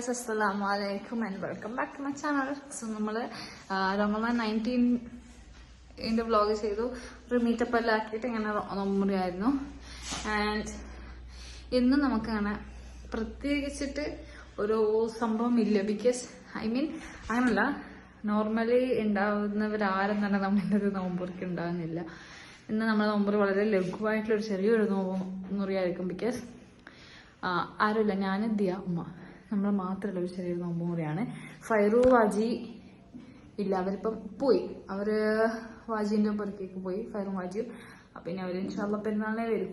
Guys അസ്സലാമു അലൈക്കും and welcome back to my channel so നമ്മൾ റമദാൻ നയന്റീൻ ഇതിന്റെ വ്ളോഗ് ചെയ്തു. ഒരു മീറ്റപ്പ് എല്ലാം ആക്കിയിട്ട് ഇങ്ങനെ നോമ്പുറിയായിരുന്നു ആൻഡ് ഇന്ന് നമുക്കങ്ങനെ പ്രത്യേകിച്ചിട്ട് ഒരു സംഭവം ഇല്ല. ബിക്കോസ് ഐ മീൻ അങ്ങനല്ല. നോർമലി ഉണ്ടാവുന്നവരാരും തന്നെ നമ്മളുടെ ഒരു നോമ്പുറിക്ക് ഉണ്ടാകുന്നില്ല ഇന്ന് നമ്മുടെ നോമ്പുറി വളരെ ലഘുവായിട്ടുള്ളൊരു ചെറിയൊരു നോമ്പ് മുറിയായിരിക്കും. ബിക്കോസ് ആരുമില്ല. ഞാൻ ദിയ ഉമ്മ. നമ്മൾ മാത്രമല്ല ഒരു ചെറിയൊരു നോമ്പ് മുറിയാണ് ഫൈറു വാജി ഇല്ല അവരിപ്പം പോയി. അവർ വാജീന്റെ പുറത്തേക്ക് പോയി ഫൈറും വാജിയും. പിന്നെ അവർ ഇൻഷാല്ല പെരുന്നാളിനെ വരും.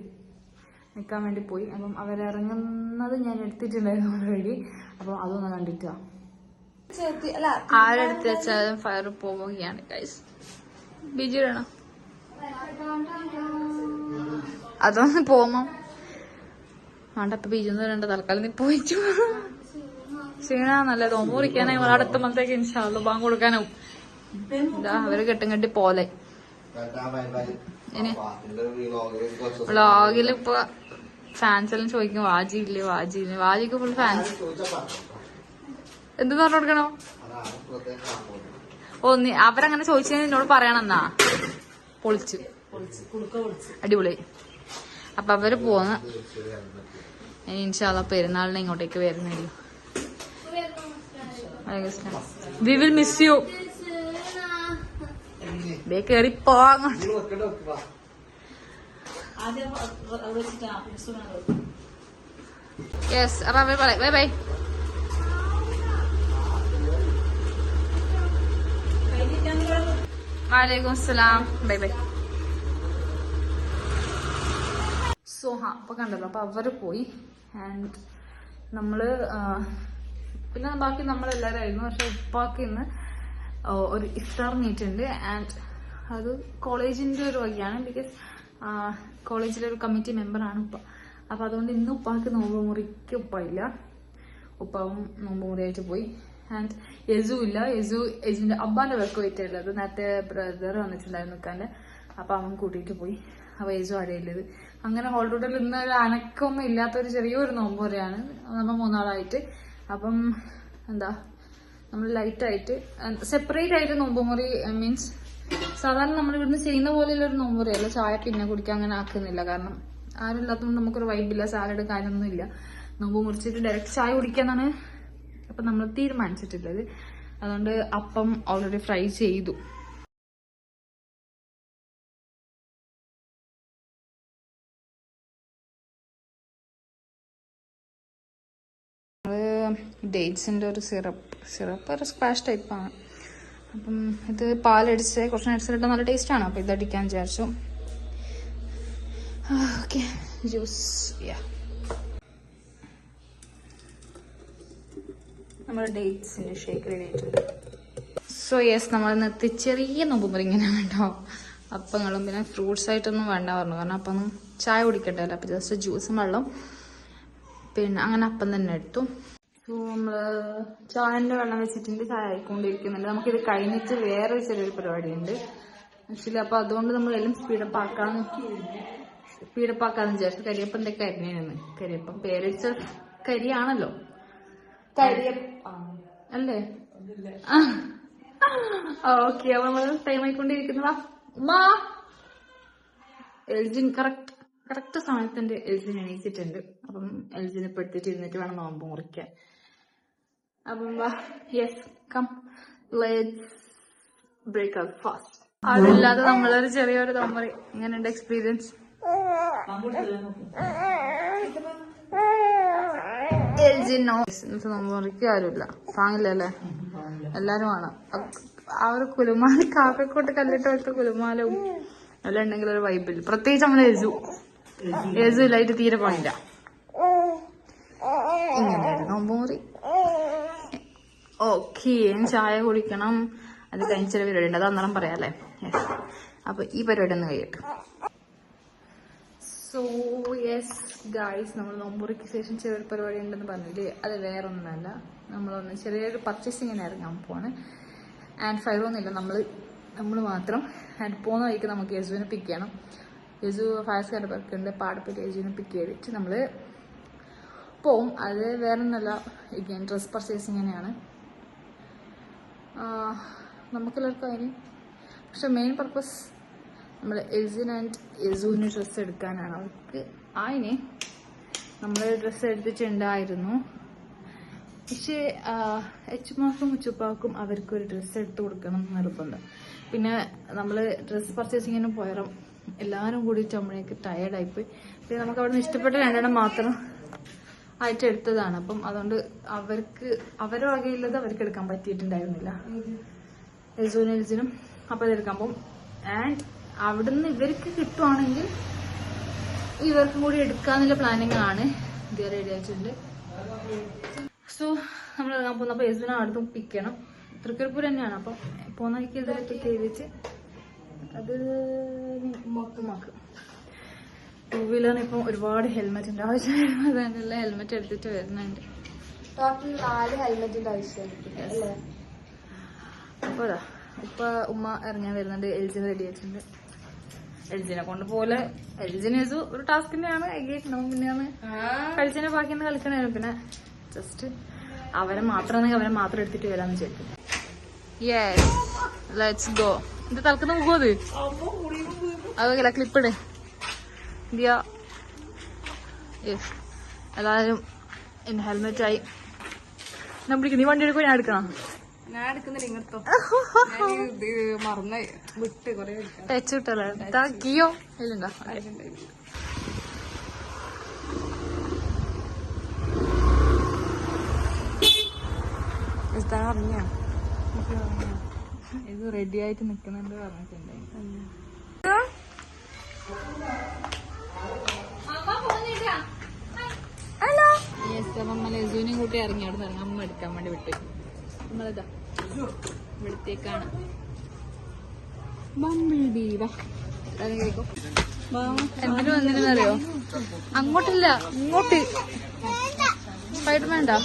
നിൽക്കാൻ വേണ്ടി പോയി. അപ്പം അവരിറങ്ങുന്നത് ഞാൻ എടുത്തിട്ടുണ്ടായിരുന്നു ഓൾറെഡി അപ്പം അതൊന്ന് കണ്ടിട്ടാ ആരെടുത്ത് വെച്ചാലും ഫയർ പോവുകയാണ് ഗൈസ് ബിജു വേണോ? അതൊന്ന് പോമോ വേണ്ട ഇപ്പൊ ബിജു രണ്ട് തൽക്കാലം നീ പോയിച്ചു ക്ഷീണ നല്ല നോമ്പ് കുറിക്കാനായി എത്തുമ്പോഴത്തേക്ക് ഇൻഷാല്ല ബാങ്ക് കൊടുക്കാനും ഇതാ അവർ കെട്ടും കെട്ടി പോലെ. ഇനി വ്ളോഗിൽ ഇപ്പൊ ഫാൻസ് എല്ലാം ചോദിക്കും വാജി ഇല്ലേ വാജി ഇല്ലേ? വാജിക്ക് ഫുൾ ഫാൻസ് എന്ത് പറഞ്ഞു കൊടുക്കണോ? ഓ നീ അവരങ്ങനെ ചോദിച്ചാൽ എന്നോട് പറയണന്നാ പൊളിച്ചു. അടിപൊളി. അപ്പൊ അവർ പോന്ന്. ഇനി ഇൻഷാല്ല പെരുന്നാളിനെ ഇങ്ങോട്ടേക്ക് വരുന്നില്ല വി വിൽ മിസ് യു ദേ കേറി യെസ് ബൈ ബൈ ബൈ വാലേക്കും അസ്സലാം. ബൈ ബൈ സോ ഹാ അപ്പൊ കണ്ടല്ലോ അപ്പൊ അവർ പോയി. ആൻഡ് നമ്മൾ പിന്നെ ബാക്കി നമ്മളെല്ലാവരും ആയിരുന്നു. പക്ഷെ ഉപ്പാക്ക് ഇന്ന് ഒരു ഇഫ്താർ മീറ്റ് ഉണ്ട് ആൻഡ് അത് കോളേജിന്റെ ഒരു വഴിയാണ്. ബിക്കോസ് കോളേജിലെ ഒരു കമ്മിറ്റി മെമ്പറാണ് ഉപ്പ. അപ്പൊ അതുകൊണ്ട് ഇന്ന് ഉപ്പാക്ക് നോമ്പു മുറിക്ക് ഉപ്പയില്ല ഉപ്പാവും നോമ്പ് മുറിയായിട്ട് പോയി. ആൻഡ് യസു ഇല്ല. യസു യസുവിന്റെ അബ്ബാന്റെ വർക്ക് പോയിട്ടുള്ളത്. നേരത്തെ ബ്രദർ വന്നിട്ടുണ്ടായിരുന്നു നിൽക്കാന്റെ അപ്പൊ അവൻ കൂട്ടിയിട്ട് പോയി. അപ്പൊ യേശു അടയില്ലത് അങ്ങനെ ഹോൾ റോഡിൽ ഇന്ന് ഒരു അനക്കമൊന്നും ഇല്ലാത്ത ഒരു ചെറിയൊരു നോമ്പ് വരെയാണ് നമ്മൾ മൂന്നാളായിട്ട് അപ്പം എന്താ നമ്മൾ ലൈറ്റായിട്ട് സെപ്പറേറ്റ് ആയിട്ട് നോമ്പുമുറി മീൻസ് സാധാരണ നമ്മൾ ഇവിടുന്ന് ചെയ്യുന്ന പോലെയുള്ള ഒരു നോമ്പ് അല്ല. ചായ പിന്നെ കുടിക്കാൻ അങ്ങനെ ആക്കുന്നില്ല. കാരണം ആരും ഇല്ലാത്തതുകൊണ്ട് നമുക്കൊരു വൈബില്ല സാലഡ് കാര്യമൊന്നും ഇല്ല. നോമ്പ് മുറിച്ചിട്ട് ഡയറക്റ്റ് ചായ കുടിക്കാന്നാണ് അപ്പം നമ്മൾ തീരുമാനിച്ചിട്ടുള്ളത്. അതുകൊണ്ട് അപ്പം ഓൾറെഡി ഫ്രൈ ചെയ്തു. ഡേറ്റ്സിന്റെ ഒരു സിറപ്പ്. സിറപ്പ് ഒരു സ്ക്വാഷ് ടൈപ്പാണ് അപ്പം ഇത് പാലടിച്ച് കുറച്ച് നട്സിലിട്ട് നല്ല ടേസ്റ്റാണ് അപ്പോൾ ഇത് അടിക്കാൻ വിചാരിച്ചു. ഓക്കെ ജ്യൂസ് യാ നമ്മുടെ ഡേറ്റ്സിന്റെ ഷേക്ക് റെഡി ആയിട്ടുണ്ട്. സോ യെസ് നമ്മൾ ഇന്നത്തെ ചെറിയ നോമ്പ് ഇങ്ങനെ കേട്ടോ. അപ്പങ്ങളും പിന്നെ ഫ്രൂട്ട്സ് ആയിട്ടൊന്നും വേണ്ട പറഞ്ഞു. കാരണം അപ്പം ഒന്നും ചായ കുടിക്കണ്ടല്ലോ അപ്പം ജസ്റ്റ് ജ്യൂസും വെള്ളം. പിന്നെ അങ്ങനെ അപ്പം തന്നെ എടുത്തു. നമ്മൾ ചായന്റെ വെള്ളം വെച്ചിട്ടുണ്ട് ചായ ആയിക്കൊണ്ടിരിക്കുന്നുണ്ട് നമുക്കിത് കഴിഞ്ഞിട്ട് വേറെ ചെറിയൊരു പരിപാടിയുണ്ട്. ആക്ച്വലി അപ്പൊ അതുകൊണ്ട് നമ്മൾ എല്ലാം സ്പീഡപ്പ് ആക്കാന്ന് സ്പീഡപ്പ് ആക്കാന്ന് വിചാരിച്ചു. കരിയപ്പം എന്തൊക്കെ കരിഞ്ഞായിരുന്നു കരിയപ്പം പേരടിച്ച കരിയാണല്ലോ. അല്ലേ? ഓക്കെ അപ്പൊ നമ്മൾ ടൈം ആയിക്കൊണ്ടിരിക്കുന്നതാ. ഉമ്മാ എൽജിൻ കറക്റ്റ് കറക്റ്റ് സമയത്തിന്റെ എൽജിൻ എണീച്ചിട്ടുണ്ട്. അപ്പം എൽജിനെ പെടുത്തിട്ട് ഇരുന്നിട്ട് വേണം നോമ്പ് മുറിക്കാൻ. അപ്പം yes come let's break out fast അതില്ലാതെ നമ്മളൊരു ചെറിയൊരു നോമ്പറി ഇങ്ങനെയുണ്ട് എക്സ്പീരിയൻസ് എൽജിൻ നോ ഇന്നത്തെ നോമ്പ് മുറിക്ക് ആരുമില്ല. താങ്ങില്ലല്ലേ? എല്ലാരും ആണ്. ആ ഒരു കുലുമാല കാക്കക്കോട്ട് കല്ലിട്ട് പോലത്തെ കുലുമാലവും എല്ലാം ഉണ്ടെങ്കിൽ ഒരു വൈബില്ല പ്രത്യേകിച്ച് നമ്മൾ യസു യസു ഇല്ലായിട്ട് തീരെ പോയില്ല. ഇങ്ങനെയായിരുന്നു നോമ്പ് മുറി ഓക്കെ ചായ കുടിക്കണം. അത് കഴിഞ്ഞിട്ടൊരു പരിപാടി ഉണ്ട്. അത് അന്നേരം പറയാല്ലേ അപ്പൊ ഈ പരിപാടി ഒന്ന് കഴിയട്ടെ. സോ യെസ് ഗായ്സ് നമ്മൾ നോമ്പുറിക്ക് ശേഷം ചെറിയൊരു പരിപാടി ഉണ്ടെന്ന് പറഞ്ഞില്ലേ? അത് വേറൊന്നല്ല നമ്മളൊന്ന് ചെറിയൊരു പർച്ചേസിങ്ങിന് ഇറങ്ങാൻ പോവാണ്. ആൻഡ് ഫൈവ് ഒന്നുമില്ല നമ്മൾ നമ്മൾ മാത്രം. ആൻഡ് പോകുന്ന വഴിക്ക് നമുക്ക് യസുവിനെ പിക്ക് ചെയ്യണം. യസു ഫയർസ് വർക്ക് വർക്കുണ്ട് പാടപ്പെട്ട് യസുവിനെ പിക്ക് ചെയ്തിട്ട് നമ്മൾ പോവും. അത് വേറെ ഒന്നല്ല ഡ്രസ് പർച്ചേസിങ് തന്നെയാണ്. നമുക്കെല്ലാവർക്കും അതിന് പക്ഷെ മെയിൻ പർപ്പസ് നമ്മൾ എസിൻ ആൻഡ് എസുവിന് ഡ്രസ്സ് എടുക്കാനാണ്. അവർക്ക് അതിന് നമ്മൾ ഡ്രസ്സ് എടുത്തിട്ടുണ്ടായിരുന്നു. പക്ഷേ എച്ചുമാക്കും ഉച്ചുപ്പാക്കും അവർക്കൊരു ഡ്രസ്സ് എടുത്തു കൊടുക്കണം എന്ന് നിർബന്ധം. പിന്നെ നമ്മൾ ഡ്രസ്സ് പർച്ചേസിങ്ങിന് പോയാലും എല്ലാവരും കൂടിയിട്ട് നമ്മളേക്ക് ടയേർഡായിപ്പോയി പിന്നെ നമുക്ക് അവിടെ നിന്ന് ഇഷ്ടപ്പെട്ട രണ്ടെണ്ണം മാത്രം ആയിട്ട് എടുത്തതാണ്. അപ്പം അതുകൊണ്ട് അവർക്ക് അവരുടെ വകയുള്ളത് അവർക്ക് എടുക്കാൻ പറ്റിയിട്ടുണ്ടായിരുന്നില്ല. എൽസൂനും എൽസിനും അപ്പം ഇതെടുക്കാൻ പോകും ആൻഡ് അവിടുന്ന് ഇവർക്ക് കിട്ടുവാണെങ്കിൽ ഇവർക്കും കൂടി എടുക്കാന്നുള്ള പ്ലാനിങ് ആണ് ഇത് റെഡി ആയിട്ടുണ്ട്. സോ നമ്മൾ ഇറങ്ങാൻ അപ്പൊ എൽസിനെ അടുത്തും പിക്ക് ചെയ്യണം തൃക്കരിപ്പൂർ തന്നെയാണ്. അപ്പം പോകുന്ന വഴിക്ക് ഇത് പിക്ക് ചെയ്തിട്ട് അത് ഉമ്മാക്ക് ടൂ വീലറിന് ഇപ്പം ഒരുപാട് ഹെൽമെറ്റിന്റെ ആവശ്യമായിരുന്നു അതിനുള്ള ഹെൽമെറ്റ് എടുത്തിട്ട് വരുന്നുണ്ട്. ടോട്ടൽ നാല് ഹെൽമെറ്റിന്റെ ആവശ്യമായിരിക്കും അല്ലേ? അപ്പോൾ അതാ ഉമ്മ ഇറങ്ങാൻ വരുന്നുണ്ട് എൽജിന് റെഡി ആയിട്ടുണ്ട്. എൽജിനെ കൊണ്ട് പോലെ എൽജിന് ഒരു ടാസ്ക് തന്നെയാണ് എഗേറ്റ് നമ്മൾ പിന്നെയാണ്. കളിച്ചതിനെ ബാക്കി കളിക്കണായിരുന്നു പിന്നെ. ജസ്റ്റ് അവരെ മാത്രമാണെങ്കിൽ അവരെ മാത്രം എടുത്തിട്ട് വരാന്ന് വിചാരിക്കും യെസ് ലെറ്റ്സ് ഗോ ഇത് തലക്കുന്ന മുഖോ അത്. അതൊക്കെ ക്ലിപ്പിടേ ഇന്ത്യ യെസ് എല്ലാവരും എന്റെ ഹെൽമെറ്റ് ആയി. ഞാൻ പിടിക്കും നീ വണ്ടി എടുക്കുമോ ഞാൻ എടുക്കണം? ഞാൻ എടുക്കുന്നില്ല ഇങ്ങോട്ടോ. ഇത് മറന്ന് വിട്ട് കൊറേ ടച്ച് കിട്ടല്ലേ ഇതാ കിയോ? ഇതിലുണ്ടോ അറിഞ്ഞ? ഇത് റെഡി ആയിട്ട് നിക്കുന്നുണ്ട് പറഞ്ഞിട്ടുണ്ട് അപ്പം യസുവിനെയും കൂട്ടി ഇറങ്ങി അവിടെ നിന്ന് അമ്മ എടുക്കാൻ വേണ്ടി വിട്ടു. നമ്മളിതാ ഇവിടത്തേക്കാണ്. എന്തിനു വന്നിരുന്നറിയോ? അങ്ങോട്ടില്ല. ഇങ്ങോട്ട്. സ്പൈഡർമാൻ ഉണ്ടോ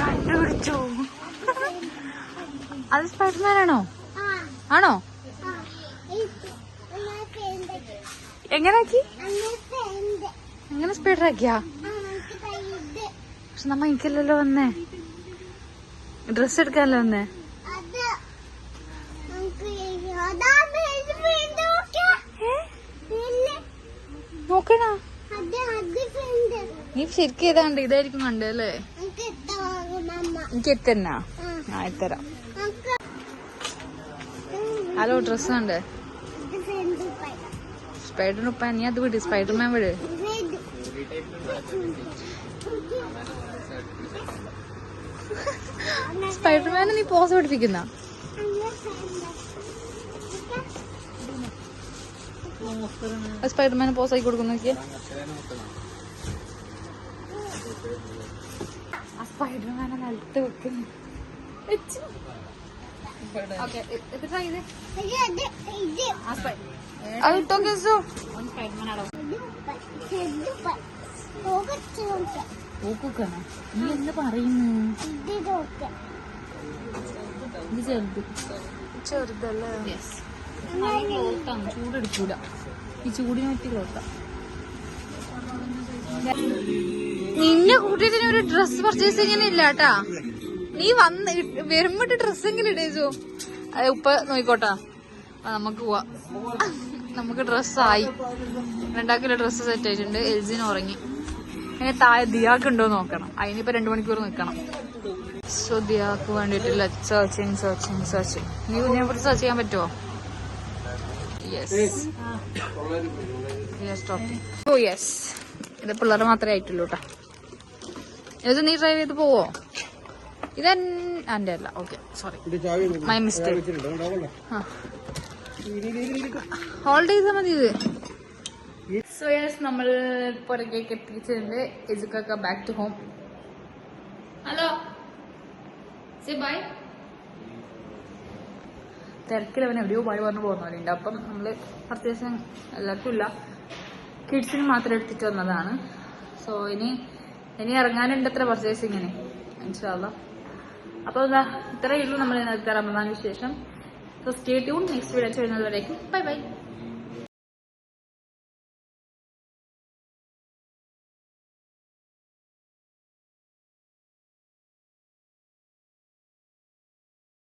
കണ്ടുപിടിച്ചു? അത് സ്പൈഡർമാൻ ആണോ? ആണോ? എങ്ങനെ ആക്കി എങ്ങനെ സ്പീഡർ ആക്കിയാ പക്ഷെ നമ്മ എനിക്കല്ലല്ലോ വന്നേ. ഡ്രസ് എടുക്കാനല്ലോ വന്നേ? നോക്കണ? നീ ശരിക്കും ഏതാണ്ട് ഇതായിരിക്കും കണ്ടല്ലേ എനിക്ക് എത്തന്നാ? ആ. എത്തരാം. ഹലോ ഡ്രസ് കണ്ടേ? സ്പൈഡർ ഉപ്പ നീ അത് വിട് സ്പൈഡർമാൻ വിട്. സ്പൈഡർമാനെ നീ പോസ് പഠിപ്പിക്കുന്ന സ്പൈഡർമാനെ പോസ് ആക്കി കൊടുക്കുന്ന നോക്കിയേ. സ്പൈഡർമാനെ നിലത്ത് വെക്കുന്നു ഓക്കെ ട്രൈ ഇത്? ആ സ്പൈ അത് ഇട്ടോ കേസോ. നീ എന്ത് പറയുന്നു? ഇത് ചെറുത്. ചെറുതല്ലേ? യെസ് ക്ലോത്താണ്. ചൂടെടുക്കൂല. ഈ ചൂടിന് പറ്റി ക്ലോത്താ. നിന്നെ കൂട്ടിയിട്ട് ഒരു ഡ്രസ് പർച്ചേസ് ഇങ്ങനെ ഇല്ലാട്ടാ നീ വന്ന് വരുമ്പോട്ട് ഡ്രസ്സെങ്കിലും ഇടേച്ചു ഉപ്പ നോക്കോട്ടാ നമുക്ക് പോവാ. നമുക്ക് ഡ്രസ്സായി. രണ്ടാക്കിലെ ഡ്രസ്സ് സെറ്റ് ആയിട്ടുണ്ട്. എൽജിന് ഉറങ്ങി. ഇനി താഴെ ദിയാക്ക് ഉണ്ടോ നോക്കണം. അതിനിപ്പോ രണ്ടു മണിക്കൂർ നിൽക്കണം സോ ദിയാക്ക് വേണ്ടിയിട്ടുള്ള സെർച്ചിങ് സെർച്ചിങ് സെർച്ചിങ് നീ ഇതിനെ കുറിച്ച് സെർച്ച് ചെയ്യാൻ പറ്റുമോ യെസ് ഓ യെസ് ഇത് പിള്ളേർ മാത്രമേ ആയിട്ടുള്ളൂ കേട്ടോ ഇത് നീ ഡ്രൈവ് ചെയ്ത് പോവോ? ഇതെ അല്ല okay sorry my mistake hold ചെയ്താൽ മതി ഇത്. സോ യെസ് നമ്മൾ പുറകേക്ക് എത്തിച്ചിട്ടുണ്ട് ഇസുക്കൊക്കെ back to home hello say bye തിരക്കിൽ അവൻ എവിടെയോ ബൈ പറഞ്ഞു പോകുന്നവരുണ്ട്. അപ്പം നമ്മൾ അത്യാവശ്യം എല്ലാവർക്കും ഇല്ല. കിഡ്സിന് മാത്രം എടുത്തിട്ട് വന്നതാണ്. സോ ഇനി ഇനി ഇറങ്ങാനുണ്ട് അത്ര പർച്ചേസിങ്ങിന് ഇൻഷാല്ല അപ്പോൾ എന്താ ഇത്രയേ ഉള്ളൂ നമ്മൾ ഇന്നത്തെ റമദാൻ വിശേഷം so stay tuned next video ചെയ്യുന്നത് വരേക്കും ബൈ ബൈ